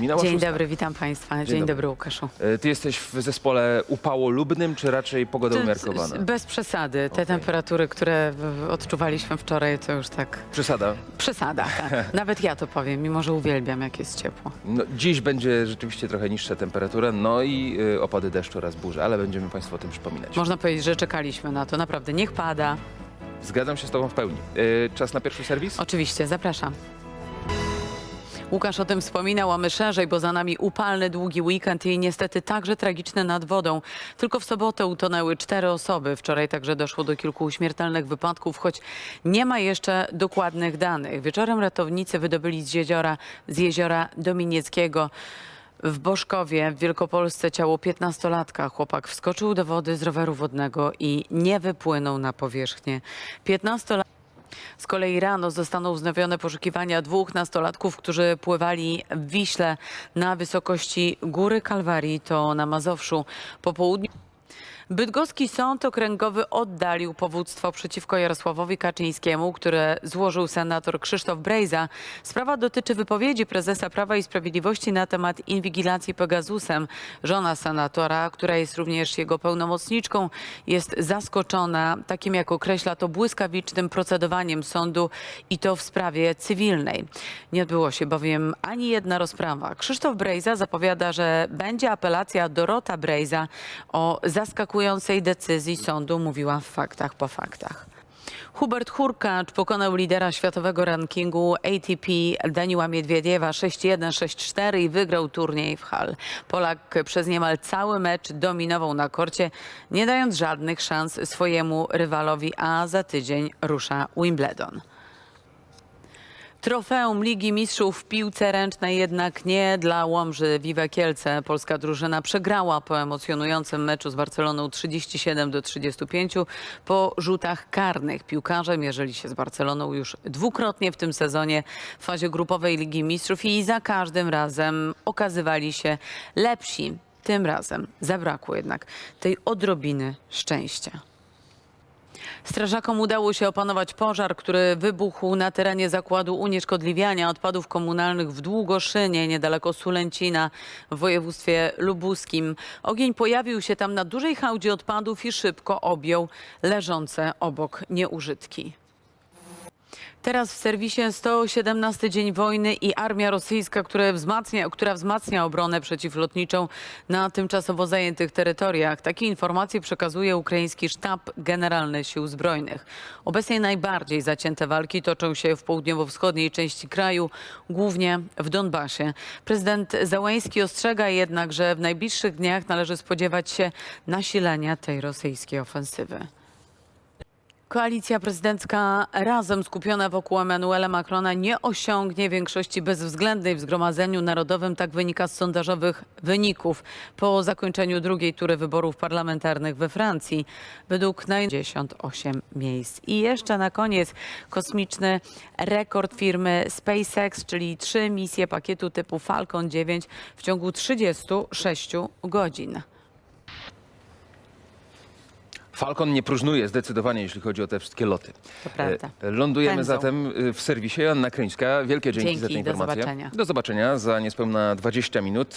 Minęła Dzień szósta. dobry, witam Państwa. Dzień, dobry. dobry, Łukaszu. E, Ty jesteś w zespole upałolubnym, czy raczej pogoda To- umiarkowana? Bez przesady. Te Okej. temperatury, które w- odczuwaliśmy wczoraj, to już tak Przesada. przesada. Tak. Nawet ja to powiem, mimo że uwielbiam, jak jest ciepło. No, dziś będzie rzeczywiście trochę niższa temperatura, no i y, opady deszczu oraz burze, ale będziemy Państwu o tym przypominać. Można powiedzieć, że czekaliśmy na to. Naprawdę, niech pada. Zgadzam się z Tobą w pełni. Y, czas na pierwszy serwis? Oczywiście, zapraszam. Łukasz o tym wspominał, a my szerzej, bo za nami upalny, długi weekend i niestety także tragiczny nad wodą. Tylko w sobotę utonęły cztery osoby. Wczoraj także doszło do kilku śmiertelnych wypadków, choć nie ma jeszcze dokładnych danych. Wieczorem ratownicy wydobyli z jeziora, z jeziora Dominieckiego w Boszkowie w Wielkopolsce ciało 15-latka. Chłopak wskoczył do wody z roweru wodnego i nie wypłynął na powierzchnię. 15 z kolei rano zostaną wznowione poszukiwania dwóch nastolatków, którzy pływali w Wiśle na wysokości Góry Kalwarii, to na Mazowszu. Po południu Bydgoski Sąd Okręgowy oddalił powództwo przeciwko Jarosławowi Kaczyńskiemu, które złożył senator Krzysztof Brejza. Sprawa dotyczy wypowiedzi prezesa Prawa i Sprawiedliwości na temat inwigilacji Pegasusem. Żona senatora, która jest również jego pełnomocniczką, jest zaskoczona takim, jak określa to, błyskawicznym procedowaniem sądu i to w sprawie cywilnej. Nie odbyło się bowiem ani jedna rozprawa. Krzysztof Brejza zapowiada, że będzie apelacja Dorota Brejza o decyzji sądu, mówiła w faktach po faktach. Hubert Hurkacz pokonał lidera światowego rankingu ATP Daniła Miedwiediewa 6-1, 6-4 i wygrał turniej w Hall. Polak przez niemal cały mecz dominował na korcie, nie dając żadnych szans swojemu rywalowi, a za tydzień rusza Wimbledon. Trofeum Ligi Mistrzów w piłce ręcznej jednak nie dla Łomży Vive Kielce. Polska drużyna przegrała po emocjonującym meczu z Barceloną 37 do 35 po rzutach karnych. Piłkarze mierzyli się z Barceloną już dwukrotnie w tym sezonie w fazie grupowej Ligi Mistrzów i za każdym razem okazywali się lepsi. Tym razem zabrakło jednak tej odrobiny szczęścia. Strażakom udało się opanować pożar, który wybuchł na terenie zakładu unieszkodliwiania odpadów komunalnych w Długoszynie, niedaleko Sulęcina w województwie lubuskim. Ogień pojawił się tam na dużej hałdzie odpadów i szybko objął leżące obok nieużytki. Teraz w serwisie 117 dzień wojny i armia rosyjska, która wzmacnia, która wzmacnia obronę przeciwlotniczą na tymczasowo zajętych terytoriach. Takie informacje przekazuje ukraiński sztab generalny sił zbrojnych. Obecnie najbardziej zacięte walki toczą się w południowo-wschodniej części kraju, głównie w Donbasie. Prezydent Załański ostrzega jednak, że w najbliższych dniach należy spodziewać się nasilenia tej rosyjskiej ofensywy. Koalicja prezydencka razem skupiona wokół Emmanuela Macrona nie osiągnie większości bezwzględnej w Zgromadzeniu Narodowym. Tak wynika z sondażowych wyników po zakończeniu drugiej tury wyborów parlamentarnych we Francji. Według naj 58 miejsc. I jeszcze na koniec kosmiczny rekord firmy SpaceX, czyli trzy misje pakietu typu Falcon 9 w ciągu 36 godzin. Falcon nie próżnuje zdecydowanie, jeśli chodzi o te wszystkie loty. To prawda. E, Lądujemy Pędzą. zatem w serwisie. Joanna Kryńska, wielkie dzięki za te Dzięki, do zobaczenia. Do zobaczenia za niespełna 20 minut.